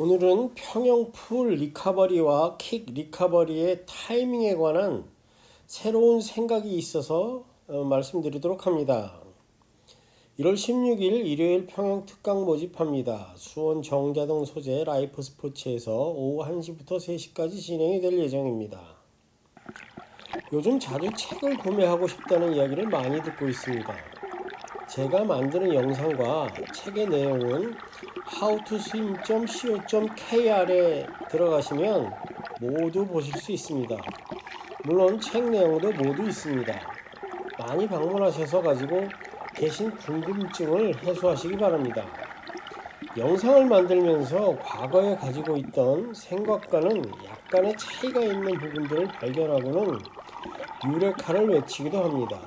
오늘은 평형 풀 리카버리와 킥 리카버리의 타이밍에 관한 새로운 생각이 있어서 어, 말씀드리도록 합니다. 1월 16일 일요일 평형 특강 모집합니다. 수원 정자동 소재 라이프 스포츠에서 오후 1시부터 3시까지 진행이 될 예정입니다. 요즘 자주 책을 구매하고 싶다는 이야기를 많이 듣고 있습니다. 제가 만드는 영상과 책의 내용은 howtoswim.co.kr에 들어가시면 모두 보실 수 있습니다. 물론 책 내용도 모두 있습니다. 많이 방문하셔서 가지고 계신 궁금증을 해소하시기 바랍니다. 영상을 만들면서 과거에 가지고 있던 생각과는 약간의 차이가 있는 부분들을 발견하고는 유레카를 외치기도 합니다.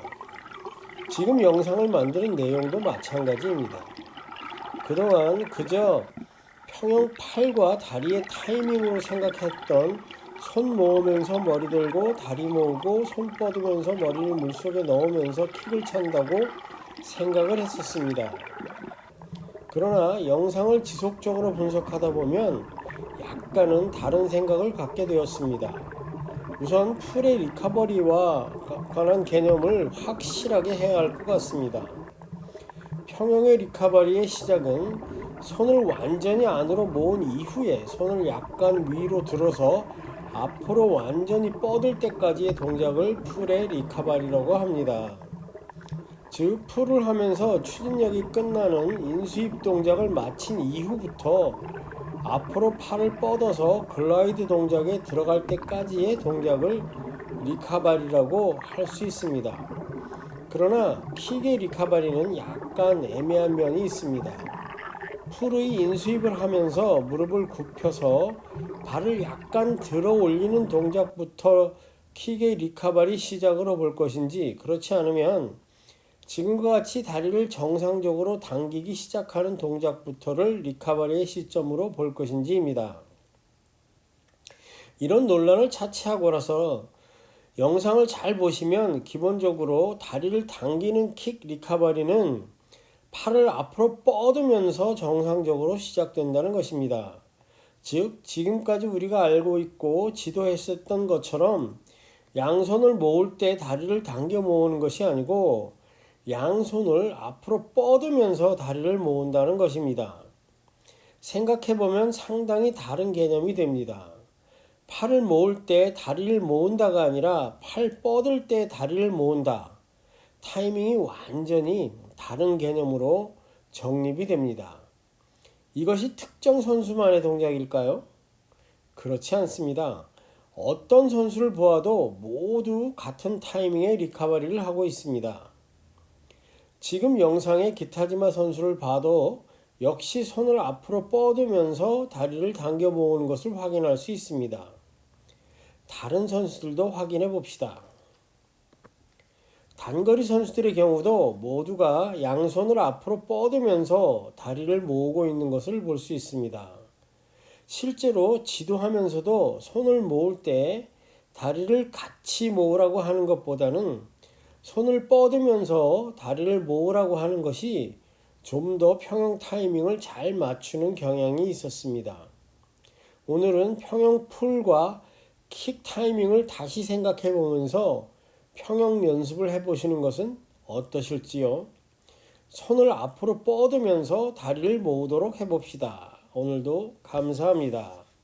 지금 영상을 만드는 내용도 마찬가지입니다. 그동안 그저 평형 팔과 다리의 타이밍으로 생각했던 손 모으면서 머리 들고 다리 모으고 손 뻗으면서 머리를 물속에 넣으면서 킥을 찬다고 생각을 했었습니다. 그러나 영상을 지속적으로 분석하다 보면 약간은 다른 생각을 갖게 되었습니다. 우선 풀의 리카버리와 관한 개념을 확실하게 해야 할 것 같습니다. 평형의 리카버리의 시작은 손을 완전히 안으로 모은 이후에 손을 약간 위로 들어서 앞으로 완전히 뻗을 때까지의 동작을 풀의 리카버리라고 합니다. 즉, 풀을 하면서 추진력이 끝나는 인수입 동작을 마친 이후부터 앞으로 팔을 뻗어서 글라이드 동작에 들어갈 때까지의 동작을 리카바리라고 할 수 있습니다. 그러나 킥의 리카바리는 약간 애매한 면이 있습니다. 풀의 인수입을 하면서 무릎을 굽혀서 발을 약간 들어 올리는 동작부터 킥의 리카바리 시작으로 볼 것인지 그렇지 않으면 지금과 같이 다리를 정상적으로 당기기 시작하는 동작부터를 리카버리의 시점으로 볼 것인지입니다. 이런 논란을 차치하고라서 영상을 잘 보시면 기본적으로 다리를 당기는 킥 리카버리는 팔을 앞으로 뻗으면서 정상적으로 시작된다는 것입니다. 즉, 지금까지 우리가 알고 있고 지도했었던 것처럼 양손을 모을 때 다리를 당겨 모으는 것이 아니고 양손을 앞으로 뻗으면서 다리를 모은다는 것입니다. 생각해보면 상당히 다른 개념이 됩니다. 팔을 모을 때 다리를 모은다가 아니라 팔 뻗을 때 다리를 모은다. 타이밍이 완전히 다른 개념으로 정립이 됩니다. 이것이 특정 선수만의 동작일까요? 그렇지 않습니다. 어떤 선수를 보아도 모두 같은 타이밍의 리카버리를 하고 있습니다. 지금 영상의 기타지마 선수를 봐도 역시 손을 앞으로 뻗으면서 다리를 당겨 모으는 것을 확인할 수 있습니다. 다른 선수들도 확인해 봅시다. 단거리 선수들의 경우도 모두가 양손을 앞으로 뻗으면서 다리를 모으고 있는 것을 볼 수 있습니다. 실제로 지도하면서도 손을 모을 때 다리를 같이 모으라고 하는 것보다는 손을 뻗으면서 다리를 모으라고 하는 것이 좀 더 평형 타이밍을 잘 맞추는 경향이 있었습니다. 오늘은 평형 풀과 킥 타이밍을 다시 생각해 보면서 평형 연습을 해 보시는 것은 어떠실지요? 손을 앞으로 뻗으면서 다리를 모으도록 해 봅시다. 오늘도 감사합니다.